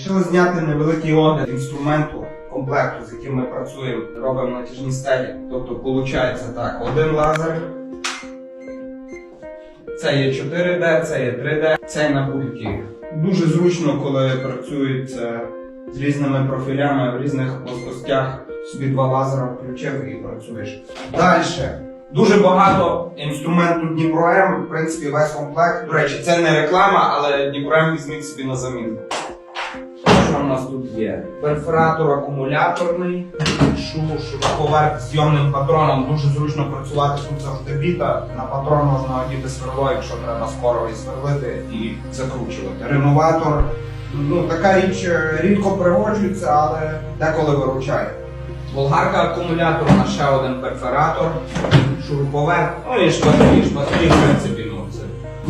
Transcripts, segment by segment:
Рішили зняти невеликий огляд інструменту комплекту, з яким ми працюємо, робимо натяжні стелі. Тобто, виходить так, один лазер. Це є 4D, це є 3D, це на пульті. Дуже зручно, коли працюється з різними профілями в різних плоскостях. Собі два лазера включив і працюєш. Далі. Дуже багато інструменту Дніпро М, в принципі, весь комплект. До речі, це не реклама, але Дніпро М візьміть собі на заміну. Нас тут є? Перфоратор акумуляторний, шу, шуруповерт з зйомним патроном. Дуже зручно працювати тут завжди біта. На патрон можна одіти сверло, якщо треба скоро і сверлити і закручувати. Реноватор. Ну, така річ е, рідко пригоджується, але деколи виручає. Болгарка акумуляторна, ще один перфоратор, шуруповерт, ну і шпателі. Шпателі, в принципі, ну це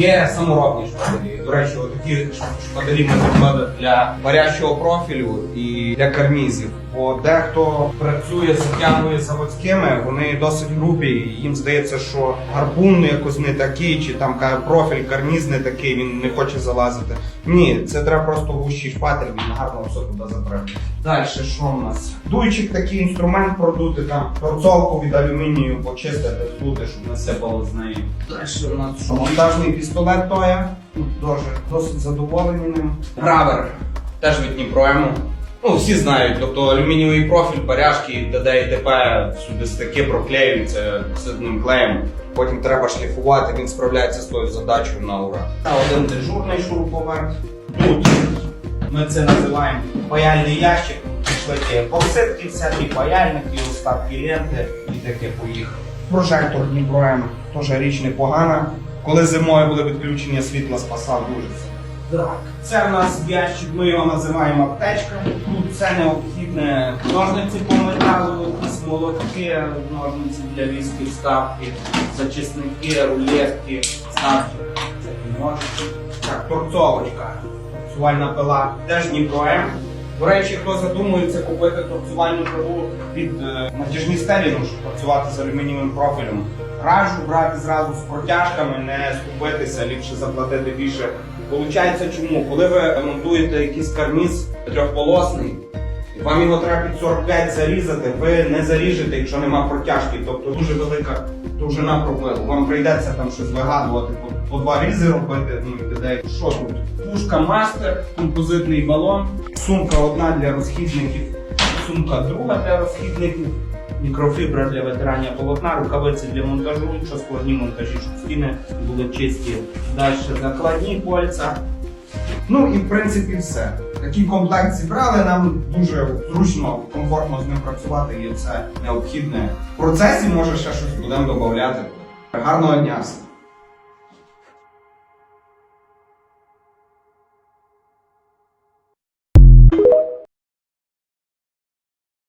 є саморобні шпаделі. До речі, такі шпаделі ми зробили для варящого профілю і для карнізів. Бо дехто працює з тягою заводськими, вони досить грубі, їм здається, що гарпун якось не такий, чи там профіль карніз не такий, він не хоче залазити. Ні, це треба просто вущий шпатель, він гарно все туди запре. Далі що в нас? Дуйчик такий інструмент продути, там торцовку від алюмінію почистити, здути, щоб не сипало з неї. Далі у нас що? Монтажний пістолет Тоя. Дуже досить задоволені ним. Гравер. Теж від Дніпроему. Ну, всі знають, тобто алюмінієвий профіль, баряшки, ДД і ДП, сюди стики проклеюються сидним клеєм. Потім треба шліфувати, він справляється з тою задачею на ура. Один дежурний шуруповерт. Тут ми це називаємо паяльний ящик. Пішли посипки, всякі паяльники, остатки ленти і таке поїхало. Прожектор Дніпро М теж річ непогана. Коли зимою буде відключення світла, спасав дуже Так, це в нас ящик, ми його називаємо аптечка. Тут це необхідне ножниці по металу, якісь молотки, ножниці для військів, ставки, зачисники, рулетки, ставки. Це ножиці. Так, торцовочка, торцювальна пила, теж Дніпро М. До речі, хто задумується купити торцювальну пилу під е, натяжні стелі, ну, щоб працювати з алюмінієвим профілем. Раджу брати зразу з протяжками, не скупитися, ліпше заплатити більше. Получається чому? Коли ви монтуєте якийсь карніз трьохполосний, і вам його треба під 45 зарізати, ви не заріжете, якщо нема протяжки, тобто дуже велика довжина пропилу. Вам прийдеться там щось вигадувати, по, по два різи робити, ну і. Що тут? Пушка мастер, композитний балон, сумка одна для розхідників, сумка друга для розхідників. Мікрофібра для витирання полотна, рукавиці для монтажу, що складні монтажі, щоб стіни були чисті. Далі закладні кольця. Ну і в принципі все. Такий комплект зібрали, нам дуже зручно, комфортно з ним працювати і все необхідне. В процесі може ще щось будемо додати. Гарного дня!